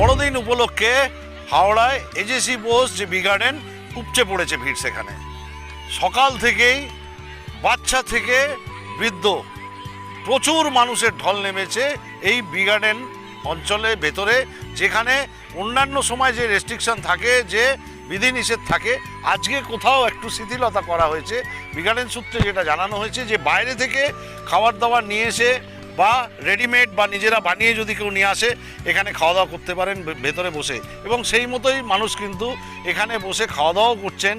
বড়দিন উপলক্ষে হাওড়ায় এজেসি বোস যে বি গার্ডেন উপচে পড়েছে ভিড় সেখানে। সকাল থেকেই বাচ্চা থেকে বৃদ্ধ প্রচুর মানুষের ঢল নেমেছে এই বি গার্ডেন অঞ্চলের ভেতরে, যেখানে অন্যান্য সময় যে রেস্ট্রিকশন থাকে, যে বিধিনিষেধ থাকে, আজকে কোথাও একটু শিথিলতা করা হয়েছে। বি গার্ডেন সূত্রে যেটা জানানো হয়েছে যে বাইরে থেকে খাবার দাবার নিয়ে এসে বা রেডিমেড বা নিজেরা বানিয়ে যদি কেউ নিয়ে আসে, এখানে খাওয়া দাওয়া করতে পারেন ভেতরে বসে। এবং সেই মতোই মানুষ কিন্তু এখানে বসে খাওয়া দাওয়াও করছেন।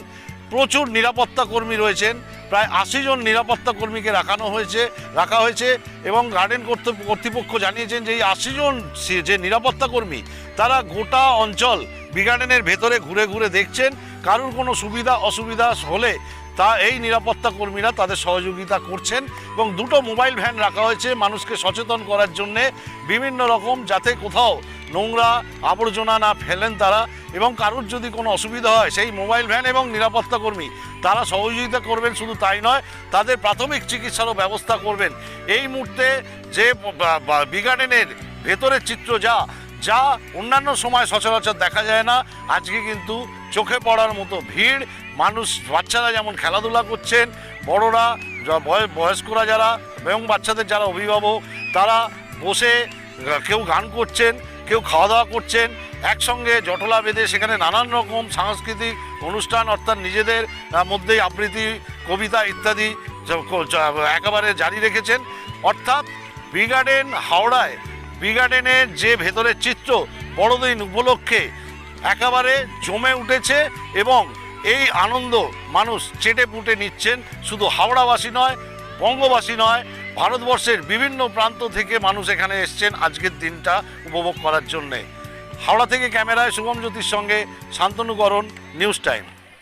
প্রচুর নিরাপত্তা কর্মী রয়েছেন। প্রায় আশি জন নিরাপত্তা কর্মীকে রাখানো হয়েছে, রাখা হয়েছে এবং গার্ডেন কর্তৃপ- কর্তৃপক্ষ জানিয়েছেন যে এই আশি জন যে নিরাপত্তা কর্মী, তারা গোটা অঞ্চল বি গার্ডেনের ভেতরে ঘুরে ঘুরে দেখছেন। কারুর কোনো সুবিধা অসুবিধা হলে তা এই নিরাপত্তা কর্মীরা তাদের সহযোগিতা করছেন এবং দুটো মোবাইল ভ্যান রাখা হয়েছে মানুষকে সচেতন করার জন্যে বিভিন্ন রকম যাতে কোথাও নোংরা আবর্জনা না ফেলেন তারা এবং কারুর যদি কোনো অসুবিধা হয়, সেই মোবাইল ভ্যান এবং নিরাপত্তা কর্মী তারা সহযোগিতা করবেন, শুধু তাই নয়, তাদের প্রাথমিক চিকিৎসারও ব্যবস্থা করবেন। এই মুহূর্তে যে বিগার্ডেনের ভেতরের চিত্র যা যা অন্যান্য সময় সচরাচর দেখা যায় না। আজকে কিন্তু চোখে পড়ার মতো ভিড়। মানুষ, বাচ্চারা যেমন খেলাধুলা করছেন, বড়রা বয়- বয়স্করা যারা এবং বাচ্চাদের যারা অভিভাবক, তারা বসে কেউ গান করছেন, কেউ খাওয়া দাওয়া করছেন। একসঙ্গে জটলা বেঁধে সেখানে নানান রকম সাংস্কৃতিক অনুষ্ঠান, অর্থাৎ নিজেদের মধ্যেই আবৃত্তি, কবিতা ইত্যাদি একেবারে জারি রেখেছেন। অর্থাৎ বিগার্ডেন হাওড়ায় বি গার্ডেনের যে ভেতরের চিত্র বড়দিন উপলক্ষে একেবারে জমে উঠেছে এবং এই আনন্দ মানুষ চেটে পুটে নিচ্ছেন, শুধু হাওড়াবাসী নয়, বঙ্গবাসী নয়, ভারতবর্ষের বিভিন্ন প্রান্ত থেকে মানুষ এখানে এসছেন আজকের দিনটা উপভোগ করার জন্যে। হাওড়া থেকে ক্যামেরায় শুভম জ্যোতির সঙ্গে শান্তনুকরণ নিউজ টাইম।